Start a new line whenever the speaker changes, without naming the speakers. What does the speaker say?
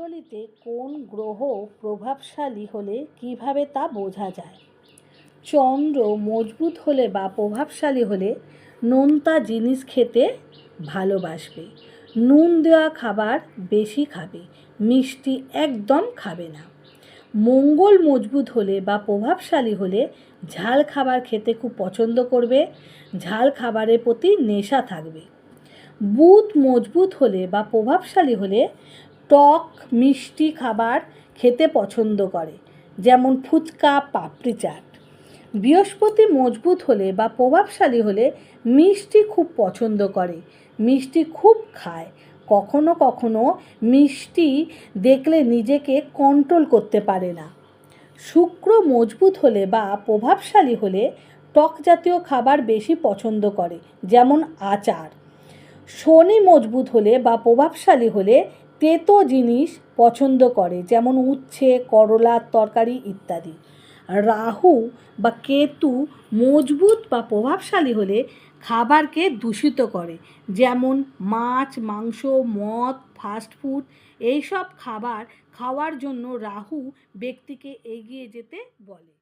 কুণ্ডলিতে কোন গ্রহ প্রভাবশালী হলে কীভাবে তা বোঝা যায়? চন্দ্র মজবুত হলে বা প্রভাবশালী হলে নোনতা জিনিস খেতে ভালোবাসবে। নুন দেওয়া খাবার বেশি খাবে, মিষ্টি একদম খাবে না। মঙ্গল মজবুত হলে বা প্রভাবশালী হলে ঝাল খাবার খেতে খুব পছন্দ করবে, ঝাল খাবারের প্রতি নেশা থাকবে। বুধ মজবুত হলে বা প্রভাবশালী হলে টক, মিষ্টি খাবার খেতে পছন্দ করে, যেমন ফুচকা, পাপড়ি চাট। বৃহস্পতি মজবুত হলে বা প্রভাবশালী হলে মিষ্টি খুব পছন্দ করে, মিষ্টি খুব খায়। কখনো কখনো মিষ্টি দেখলে নিজেকে কন্ট্রোল করতে পারে না। শুক্র মজবুত হলে বা প্রভাবশালী হলে টক জাতীয় খাবার বেশি পছন্দ করে, যেমন আচার। শনি মজবুত হলে বা প্রভাবশালী হলে তেতো জিনিস পছন্দ করে, যেমন উচ্ছে করলার তরকারি ইত্যাদি। রাহু বা কেতু মজবুত বা প্রভাবশালী হলে খাবারকে দূষিত করে, যেমন মাছ, মাংস, মদ ফাস্টফুড এইসব খাবার খাওয়ার জন্য রাহু ব্যক্তিকে এগিয়ে যেতে বলে।